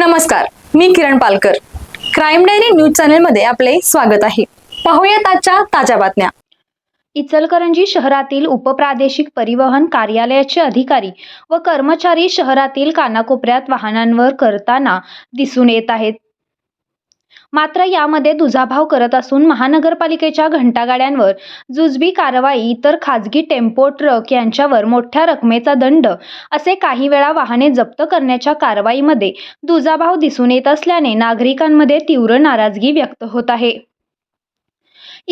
नमस्कार मी Kiran Palkar. Crime diary news चॅनलमध्ये आपले स्वागत आहे. पाहूयात आजच्या ताज्या बातम्या. इचलकरंजी शहरातील उपप्रादेशिक परिवहन कार्यालयाचे अधिकारी व कर्मचारी शहरातील कानाकोपऱ्यात वाहनांवर करताना दिसून येत आहेत. मात्र यामध्ये दुजाभाव करत असून महानगरपालिकेच्या घंटागाड्यांवर जुजबी कारवाई तर खाजगी टेम्पो ट्रक यांच्यावर मोठ्या रकमेचा दंड असे काही वेळा वाहने जप्त करण्याच्या कारवाईमध्ये दुजाभाव दिसून येत असल्याने नागरिकांमध्ये तीव्र नाराजगी व्यक्त होत आहे.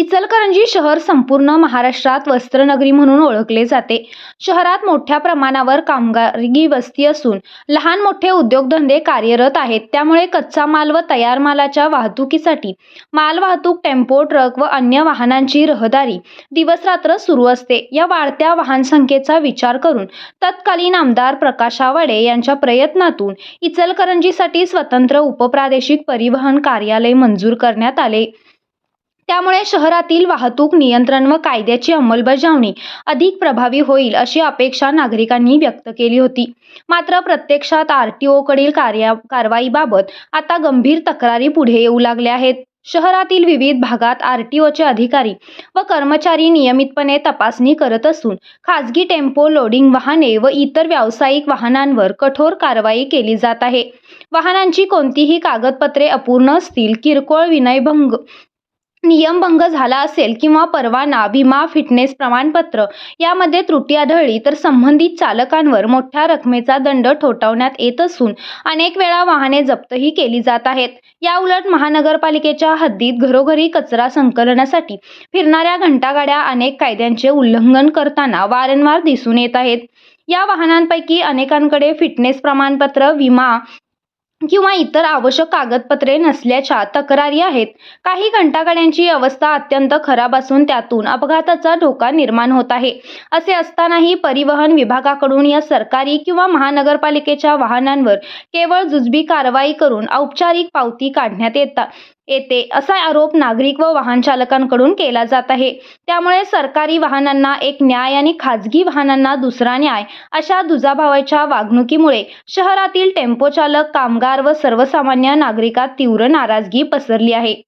इचलकरंजी शहर संपूर्ण महाराष्ट्रात वस्त्रनगरी म्हणून ओळखले जाते. शहरात मोठ्या प्रमाणावर कामगारी वस्ती असून लहान मोठे उद्योगधंदे कार्यरत आहेत. त्यामुळे कच्चा माल व तयार मालाच्या वाहतुकीसाठी माल वाहतूक टेम्पो ट्रक व अन्य वाहनांची रहदारी दिवसरात्र सुरू असते. या वाढत्या वाहन संख्येचा विचार करून तत्कालीन आमदार प्रकाश आवाडे यांच्या प्रयत्नातून इचलकरंजीसाठी स्वतंत्र उपप्रादेशिक परिवहन कार्यालय मंजूर करण्यात आले. त्यामुळे शहरातील वाहतूक नियंत्रण व कायद्याची अंमलबजावणी अधिक प्रभावी होईल अशी अपेक्षा नागरिकांनी व्यक्त केली होती. मात्र प्रत्यक्षात आर टी ओकडील कार्या कारवाईबाबत आता गंभीर तक्रारी पुढे येऊ लागल्या आहेत. शहरातील विविध भागात आर टी ओचे अधिकारी व कर्मचारी नियमितपणे तपासणी करत असून खाजगी टेम्पो लोडिंग वाहने व इतर व्यावसायिक वाहनांवर कठोर कारवाई केली जात आहे. वाहनांची कोणतीही कागदपत्रे अपूर्ण असतील किरकोळ विनयभंग नियमभंग झाला असेल किंवा परवाना विमा फिटनेस प्रमाणपत्र यामध्ये त्रुटी आढळली तर संबंधित चालकांवर मोठ्या रकमेचा दंड ठोठावण्यात येत असून अनेक वेळा वाहने जप्तही केली जात आहेत. याउलट महानगरपालिकेच्या हद्दीत घरोघरी कचरा संकलनासाठी फिरणाऱ्या घंटागाड्या अनेक कायद्यांचे उल्लंघन करताना वारंवार दिसून येत आहेत. या वाहनांपैकी अनेकांकडे फिटनेस प्रमाणपत्र विमा किंवा इतर आवश्यक कागदपत्रे नसल्याच्या तक्रारी आहेत. काही घंटागाड्यांची अवस्था अत्यंत खराब असून त्यातून अपघाताचा धोका निर्माण होत आहे. असे असतानाही परिवहन विभागाकडून या सरकारी किंवा महानगरपालिकेच्या वाहनांवर केवळ जुजबी कारवाई करून औपचारिक पावती काढण्यात येतात. येते असा आरोप नागरिक व वाहन चालकांकडून केला जात आहे. त्यामुळे सरकारी वाहनांना एक न्याय आणि खाजगी वाहनांना दुसरा न्याय अशा दुजाभावाच्या वागणुकीमुळे शहरातील टेम्पो चालक कामगार व सर्वसामान्य नागरिकात तीव्र नाराजगी पसरली आहे.